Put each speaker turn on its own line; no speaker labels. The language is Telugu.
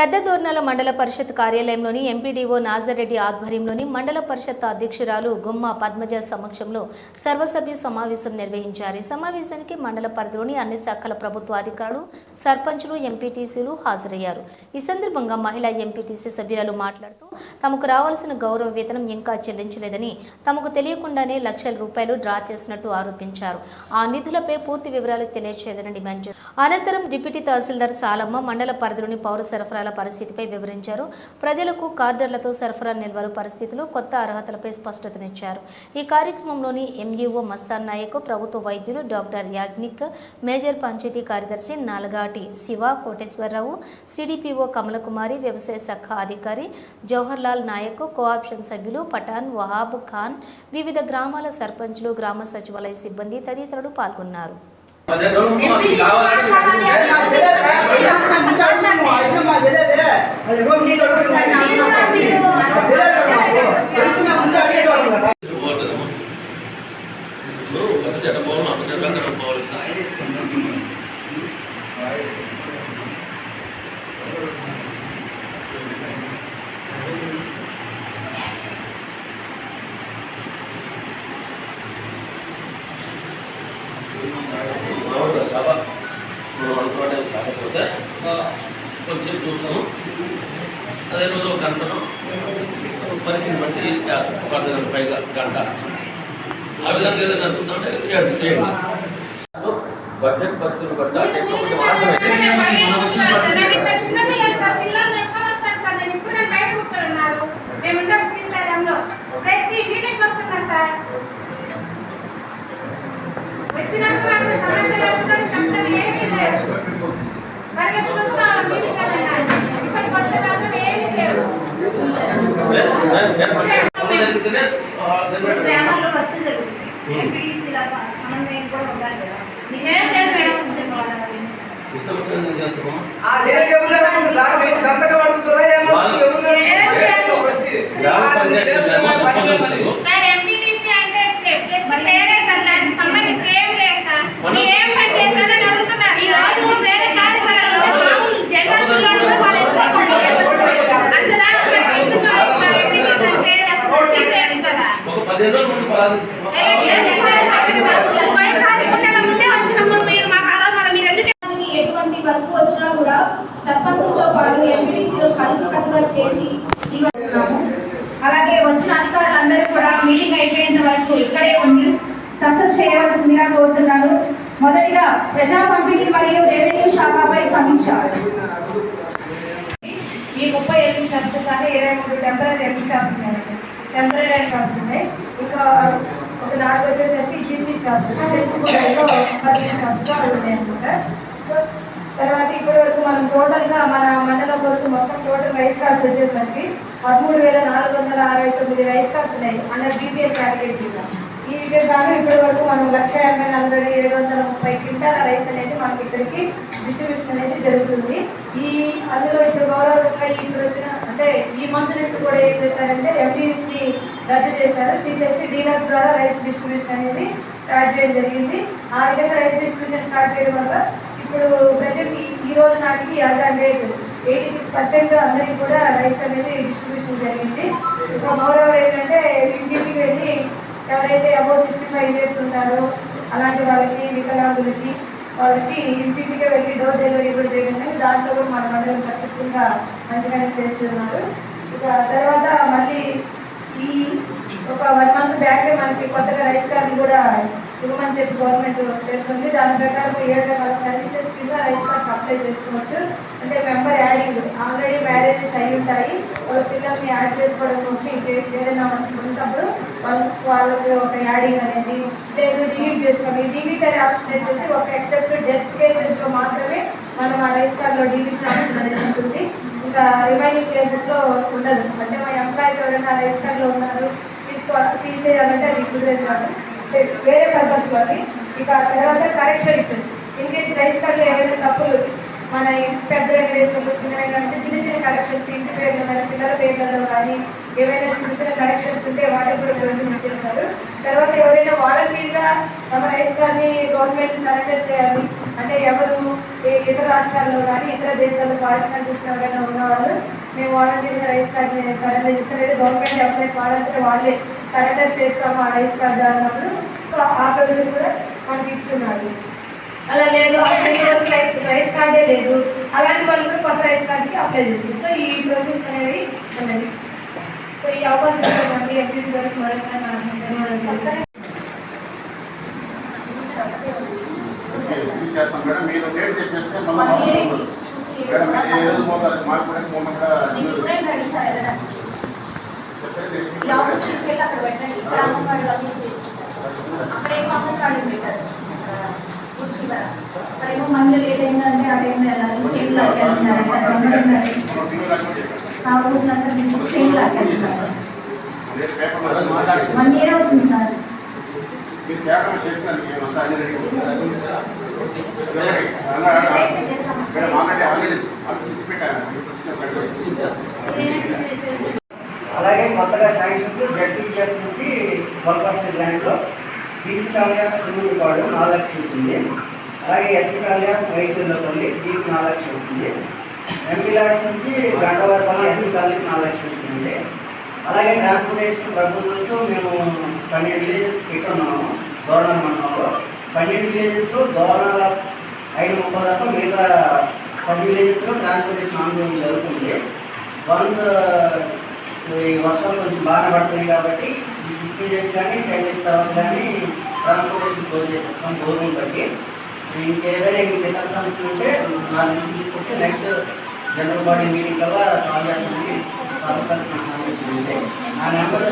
పెద్ద దూర్నల మండల పరిషత్ కార్యాలయంలోని ఎంపీడీఓ నాజరెడ్డి ఆధ్వర్యంలోని మండల పరిషత్ అధ్యక్షురాలు గుమ్మ పద్మజ సమక్షంలో సర్వసభ్య సమావేశం నిర్వహించారు. ఈ సమావేశానికి మండల పరిధిలోని అన్ని శాఖల ప్రభుత్వ అధికారులు సర్పంచులు ఎంపీటీసీలు హాజరయ్యారు. ఈ సందర్భంగా మహిళా ఎంపీటీసీ సభ్యురాలు మాట్లాడుతూ తమకు రావాల్సిన గౌరవ వేతనం ఇంకా చెల్లించలేదని తమకు తెలియకుండానే లక్షల రూపాయలు డ్రా చేసినట్టు ఆరోపించారు. ఆ నిధులపై పూర్తి వివరాలు తెలియచేయాలని డిమాండ్ చేశారు. అనంతరం డిప్యూటీ తహసీల్దార్ సాలమ్మ మండల పరిధిలోని పౌర సరఫరాల పరిస్థితిపై వివరించారు. ప్రజలకు కార్డర్లతో సరఫరా నిల్వలు పరిస్థితులు కొత్త అర్హతలపై స్పష్టతనిచ్చారు. ఈ కార్యక్రమంలోని ఎంఈఓ మస్తాన్ నాయక్ ప్రభుత్వ వైద్యులు డాక్టర్ యాజ్ఞిక్ మేజర్ పంచాయతీ కార్యదర్శి నాలగాటి శివ కోటేశ్వరరావు సిడిపిఓ కమలకుమారి వ్యవసాయ శాఖ అధికారి జవహర్లాల్ నాయక్ కోఆప్షన్ సభ్యులు పఠాన్ వహాబ్ ఖాన్ వివిధ గ్రామాల సర్పంచులు గ్రామ సచివాలయ సిబ్బంది తదితరులు పాల్గొన్నారు.
పదిహేను రోజులు మాకు కావాలని అడిగితే పోతుందమ్మా. ఇప్పుడు ఒక జట పోవాలి ఒక జట అందరం పోవాలి కాకపోతే కొంచెం చూస్తాము. అదే రోజు ఒక గంటను పరిస్థితిని బట్టి చేస్తాం పద్దెనిమిది పైగా గంట. ఆ విధంగా ఏదైనా అనుకుంటుంటే ఏడు ఏడు. బడ్జెట్ పరిస్థితులు బట్ట ఎక్కువ
సార్ సమస్యలు ఏమీ లేదు.
సంతకం అడుగుతున్నా.
గ్రామ పంచాయతీ ఏమో సంపాదించలేదు.
సార్ ఎంపీటీసీ అంటే జస్ట్ పేరే సార్ దానికి సంబంధించి ఏం లేదు సార్ మీరు ఏం పని చేశారని అడుగుతున్నారు ఈ రోజు వేరే కార్యక్రమాల్లో మామూలు జనరల్ పిల్లలు కూడా వాళ్ళు ఎక్కువ పని చేస్తారు. అంత దానికి మరి ఎందుకు మరి ఎంపీటీసీ అంటే అసలు తీసేయచ్చు కదా
ఒక పదిహేను రోజులు ముందు పలానా
మనకి ఎటువంటి వర్క్ వచ్చినా కూడా సర్పంచులతో పాటు ఎంపీటీసీలో కలిసికట్టుగా చేసి ఇవ్వస్తున్నాము అలాగే వచ్చిన అధికారులందరూ కూడా మీటింగ్ అయిపోయేంత వరకు ఇక్కడే ఉండి సక్సెస్ చేయవలసిందిగా కోరుతున్నాను. మొదటిగా ప్రజా పంపిణీ మరియు రెవెన్యూ శాఖపై సమీక్ష.
ఈ ముప్పై ఎనిమిది షాప్స్ కానీ ఇరవై మూడు టెంపరీ ఎనిమిది షాప్స్ ఉన్నాయండి టెంపరీ షాప్స్ ఉన్నాయి. ఒక నాలుగు వచ్చేసరికి జీసీ షాప్స్ చెంచుకోవడంలో పదిహేను షాప్స్గా ఉన్నాయి సో తర్వాత ఇప్పటి వరకు మనం టోటల్గా మన మండలం వరకు మొత్తం టోటల్ రైస్ కార్డ్స్ వచ్చేసరికి పదమూడు వేల నాలుగు వందల అరవై తొమ్మిది రైస్ కార్డ్స్ ఉన్నాయి అన్న బీపీఎల్ క్యాటగిరీ కింద ఈ విధంగా ఇప్పటి వరకు మనం లక్ష ఎనభై నలభై ఏడు వందల ముప్పై క్వింటాల రైస్ అనేది మనకి ఇక్కడికి డిస్ట్రిబ్యూషన్ అనేది జరుగుతుంది ఈ అందులో ఇప్పుడు గౌరవ ఇప్పుడు వచ్చిన అంటే ఈ మంత్ నుంచి కూడా ఏం చేశారంటే ఎంపీసీ రద్దు చేశారు. తీసేసి డీలర్స్ ద్వారా రైస్ డిస్ట్రిబ్యూషన్ అనేది స్టార్ట్ చేయడం జరిగింది. ఆ విధంగా రైస్ డిస్ట్రిబ్యూషన్ స్టార్ట్ చేయడం వల్ల ఇప్పుడు ప్రజెంట్ ఈ- రోజు నాటికి as date eighty six percent అందరికీ కూడా రైస్ అనేది డిస్ట్రిబ్యూషన్ జరిగింది. ఇక మోరవర్ ఏంటంటే ఇంటికి వెళ్ళి ఎవరైతే అబౌవ్ సిక్స్టీ ఫైవ్ ఇయర్స్ ఉంటారో అలాంటి వాళ్ళకి వికలాంగులకి వాళ్ళకి ఇంటింటికి వెళ్ళి డోర్ డెలివరీ కూడా చేయడం దాంట్లో కూడా మన మండలం సక్సెస్ఫుల్గా మంచిగానే చేస్తున్నారు. ఇక తర్వాత మళ్ళీ ఈ ఒక వన్ మంత్ బ్యాక్ మనకి కొత్తగా రైస్ కార్డు కూడా ఇవ్వమని చెప్పి గవర్నమెంట్ చేస్తుంది దాని ప్రకారం ఏడు రకాల సర్వీసెస్ కింద రైస్ కార్డు అప్లై చేసుకోవచ్చు. అంటే మెంబర్ యాడింగ్ ఆల్రెడీ మ్యారేజెస్ అయి ఉంటాయి. వాళ్ళ పిల్లల్ని యాడ్ చేసుకోవడం కోసం ఏదైనా ఉన్నప్పుడు వాళ్ళ వాళ్ళకి ఒక యాడింగ్ అనేది లేదు డిలీట్ చేసుకోండి. డిలీట్ అనే ఆప్షన్ వచ్చేసి ఒక ఎక్సెప్ట్ డెత్ కేసెస్లో మాత్రమే మనం ఆ రైస్ కార్డులో డిలీట్ ఆప్షన్ అనేది ఉంటుంది. ఇంకా రిమైనింగ్ కేసెస్లో ఉండదు. అంటే మా ఎంప్లాయీస్ ఎవరైనా రైస్ కార్డులో ఉన్నారు తీసుకోవాలి తీసేయాలంటే అది కుదరదు కాదు అంటే వేరే పర్పస్లోని ఇక తర్వాత కరెక్షన్స్ ఇన్ కేసు రైస్ కార్డులో ఏమైనా తప్పులు మన పెద్ద వెంకటేశ్వర్లు చిన్న వెంకటే చిన్న చిన్న కలెక్షన్స్ ఇంటి పేర్లు కానీ పిల్లల పేర్లలో కానీ ఏవైనా చిన్న చిన్న కలెక్షన్స్ ఉంటే వాటికి కూడా ప్రొవిజన్ చేస్తారు తర్వాత ఎవరైనా వాలంటీర్గా తమ రైస్ కార్డ్ని గవర్నమెంట్ సరెండర్ చేయాలి అంటే ఎవరు ఇతర రాష్ట్రాల్లో కానీ ఇతర దేశాల్లో ఫారిన్ కంట్రీస్ ఎవరైనా ఉన్నవాళ్ళు మేము వాలంటీర్గా రైస్ కార్డ్ సరెండర్ చేస్తాం. లేదా గవర్నమెంట్ ఎవరైనా వాళ్ళంటే వాళ్ళే సరెండర్ చేస్తాము ఆ రైస్ కార్డు అన్నప్పుడు. సో ఆ ప్రజలు కూడా మనకి ఇస్తున్నారు అలా లేదు రైస్ కార్డే లేదు. అలాంటి వాళ్ళు కూడా కొత్త రైస్ కార్డుకి అప్లై చేస్తారు సో ఈ ప్రాసెస్ అనేది ఉన్నది సో ఈ అవకాశం ఇచ్చినటువంటి ఎంపీ గారికి మరోసారి
ఏ
తీసుకెళ్ళి అక్కడ పెట్టండి. అక్కడ ఏమో అంగన్వాడీ పెట్టారు కూర్చి కదా అక్కడేమో మహిళలు ఏదైందంటే ఆ టైంలో వెళ్ళాలి చేతులు లాగేస్తున్నారు ఆ ఊళ్ళంతా మీకు చేతులు లాగేస్తున్నారు వన్ ఇయర్ అవుతుంది సార్
మీరు కేవలం చేసినందుకు మేమంతా అన్ని రెడీ మేడం ఆల్రెడీ ఆల్రెడీ అది పెట్టాను
అలాగే కొత్తగా శాంక్షన్స్ జడ్పీజెఫ్ నుంచి వల్పర్స్ గ్రాంట్లో బీసీ కళ్యాణ్ సుమూరు వాడు నాలుగు లక్షలు వచ్చింది అలాగే ఎస్సీ కళ్యాణ్ వైద్యులపల్లి దీనికి నాలుగు లక్షలు వచ్చింది ఎంపీ లాడ్స్ నుంచి గంటవారిపల్లి ఎస్సీ కాలనీకి నాలుగు లక్షలు వచ్చింది అలాగే ట్రాన్స్పోర్టేషన్ ప్రపోజల్స్ మేము పన్నెండు విలేజెస్ పెట్టున్నాము దోరణ మండలంలో. పన్నెండు విలేజెస్లో దోరణాల ఐదు ముప్పై తప్ప మిగతా పది విలేజెస్లో ట్రాన్స్పోర్టేషన్ ఆందోళన జరుగుతుంది. వన్స్ ఈ వర్షాలు కొంచెం బాగా పడుతున్నాయి కాబట్టి ఈ డేస్ కానీ టెన్ డేస్ తర్వాత కానీ ట్రాన్స్పోర్టేషన్ క్లోజ్ చేస్తాం గవర్నమెంట్ బట్టి ఇంకేదైనా మీకు ఇతర సమస్యలు ఉంటే నా నుంచి తీసుకుంటే నెక్స్ట్ జనరల్ బాడీ మీటింగ్ కల్లా సాల్వ్ చేస్తామని సభకు నా నెంబర్